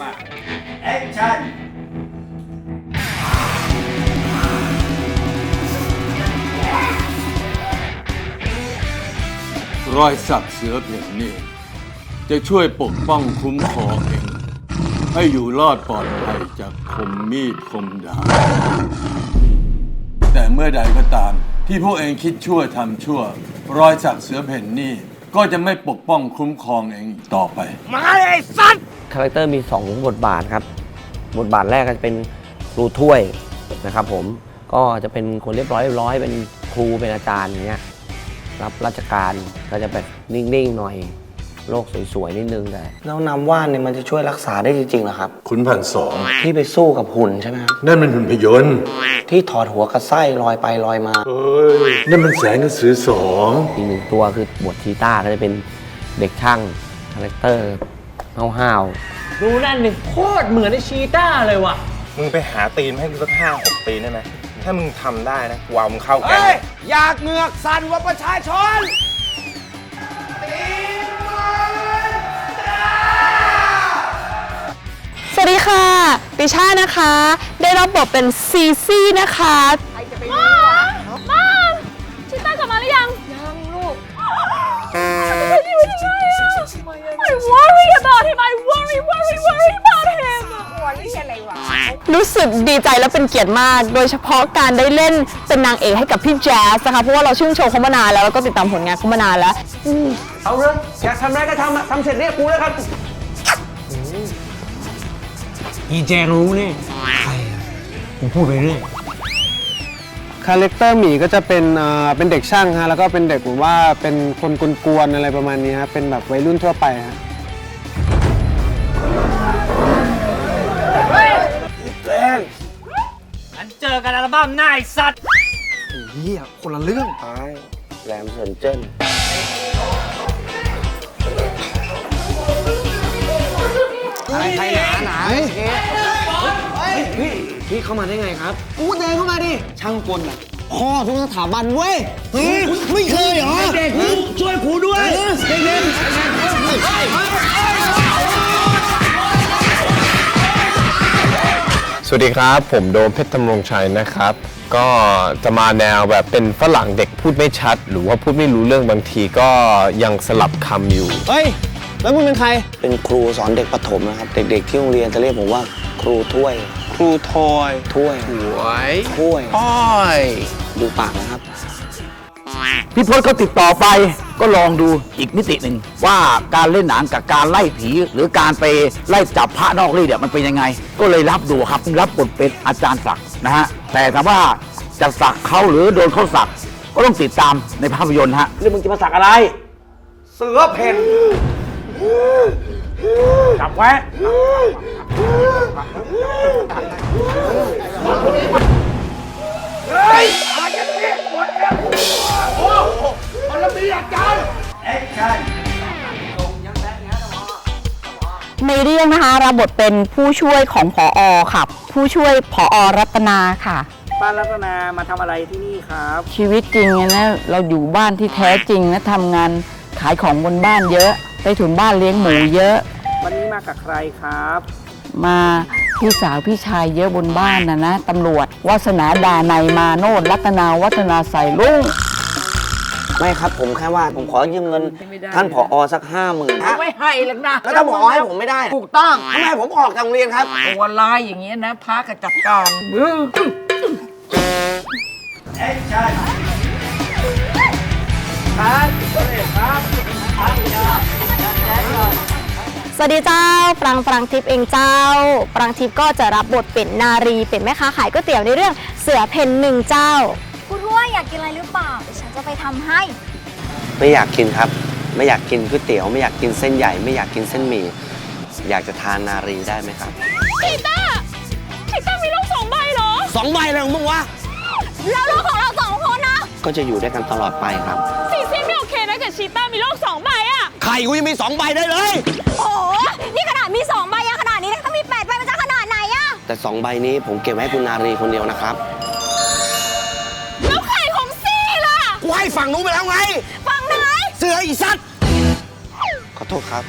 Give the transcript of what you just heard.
มาแอคชั่นรอยสักเสือเพ่นนี่ จะช่วยปกป้องคุ้มครองเอง ให้อยู่รอดปลอดภัยจากคมมีดคมดาบแต่เมื่อใดก็ตาม ที่พวกเองคิดชั่วทำชั่ว รอยสักเสือเพ่นนี่ ก็จะไม่ปกป้องคุ้มครองเองอีกต่อไปคา แรคเตอร์มี 2 บทบาทครับ บทบาทแรกก็จะเป็นครูถ้วยนะครับผมก็จะเป็นคนเรียบร้อยเรียบร้อยเป็นครูเป็นอาจารย์อย่างเงี้ยรับราชการก็จะแบบนิ่งๆหน่อยโลกสวยๆนิดนึงแต่แล้วน้ำว่านเนี่ยมันจะช่วยรักษาได้จริงๆเหรอครับ คุณพันสองที่ไปสู้กับหุ่นใช่ไหมครับนั่นมันหุ่นพยนต์ที่ถอดหัวกับไส้ลอยไปลอยมาเอ้ยนั่นมันแสงกระสือสองอีกหนึ่งตัวคือบทชีต้าก็จะเป็นเด็กช่างคาแรคเตอร์ ห้าวๆดูนั่นนี่โคตรเหมือนไอชีต้าเลยว่ะ มึงไปหาตีนมาให้กูสักห้าหกตีนได้ไหม ถ้ามึงทำได้นะกูเอามึงเข้าแก๊งอยากเหงือกสั่นว่าประชาชน สวัสดีค่ะติชานะคะ ได้รับบทเป็นซีซี่นะคะ รู้สึกดีใจและเป็นเกียรติมาก โดยเฉพาะการได้เล่นเป็นนางเอกให้กับพี่แจ๊สนะคะ เพราะว่าเราชื่นชมเขามานานแล้วแล้วก็ติดตามผลงานเขามานานแล้ว เอาเลยอยากทำอะไรก็ทำอะทำเสร็จเรียกกูแล้วครับอีแจงรู้นี่ใครอะผมพูดไปเรื่อยคาแรคเตอร์หมีก็จะเป็นเอ่อเป็นเด็กช่างฮะแล้วก็เป็นเด็กแบบว่าเป็นคนกวนๆอะไรประมาณนี้ฮะเป็นแบบวัยรุ่นทั่วไปฮะ เจอกันอัลบั้มหน้าไอ้สัตว์แรมเซินเจิ้นอะไรใครหนาหนาพี่พี่เข้ามาได้ไงครับ กูเดินเข้ามาดิ ช่างกลอะพ่อทุกสถาบันเว้ยเฮ้ย สวัสดีครับ ผมโดมเพชรธำรงชัยนะครับ ก็จะมาแนวแบบเป็นฝรั่งเด็กพูดไม่ชัด หรือว่าพูดไม่รู้เรื่องบางทีก็ยังสลับคำอยู่ เฮ้ย แล้วมึงเป็นใคร เป็นครูสอนเด็กประถมนะครับ เด็กๆที่โรงเรียนจะเรียกผมว่า ครูถ้วย ครูทอยถ้วย หวยถ้วย อ้อย ดูปากนะครับ พี่พศก็ติดต่อไป ก็ลองดูอีกมิติหนึ่งว่าการเล่นหนังกับการไล่ผี หรือการไปไล่จับพระนอกรีดเนี่ยมันเป็นยังไง ก็เลยรับดูครับรับบทเป็นอาจารย์ศักดิ์นะฮะแต่ถามว่าจะสักเขาหรือโดนเขาสักก็ต้องติดตามในภาพยนตร์ฮะๆแล้วมึงจะมาสักอะไร เสือเพ่นจับไว้แอคชั่นในเรื่องนะคะรับบทเป็นผู้ช่วยของผออค่ะ ผู้ช่วยผออรัตนาค่ะ ป้ารัตนามาทำอะไรที่นี่ครับ ชีวิตจริงอะนะเราอยู่บ้านที่แท้จริงนะทำงานขายของบนบ้านเยอะใต้ถุนบ้านเลี้ยงหมูเยอะ วันนี้มากับใครครับ มาพี่สาวพี่ชายเยอะบนบ้านนะนะตำรวจวาสนาดาในยมาโนดรัตนาวัฒนาใส่ลุง ไม่ครับผมแค่ว่าผมขอยืมเงิน ท่านผอสักห้าหมื่นไม่ให้หรอกนะแล้วถ้าผอให้ผมไม่ได้ถูกต้องทำไมผมออกจากโรงเรียนครับตัวลายอย่างเงี้ยนะพากับจัดการแอคชั่นสวัสดีเจ้าปรางปรางทิพย์เองเจ้า ปรางทิพย์ก็จะรับบทเป็นนารีเป็นแม่ค้าขายก๋วยเตี๋ยวในเรื่องเสือเพ่นหนึ่งเจ้าคุณว่า อยากกินอะไรหรือเปล่าเดี๋ยวฉันจะไปทำให้ ไม่อยากกินครับ ไม่อยากกินก๋วยเตี๋ยวไม่อยากกินเส้นใหญ่ ไม่อยากกินเส้นหมี่อยากจะทานนารีได้ไหมครับชีต้าชีต้ามีลูกสองใบเหรอ สองใบเลยของมึงวะแล้วลูกของเราสองคนนะก็จะอยู่ด้วยกันตลอดไปครับซีซีไม่โอเคนะกับชีต้ามีลูกสองใบอะไข่กูยังมีสองใบได้เลย โอ้โหนี่ขนาดมีสองใบยังขนาดนี้นะถ้ามีแปดใบมันจะขนาดไหนอะแต่สองใบนี้ผมเก็บไว้ให้คุณนารีคนเดียวนะครับ กูให้ฝั่งนู้นไปแล้วไง ฝั่งไหน เสืออีสัตว์ ขอโทษครับ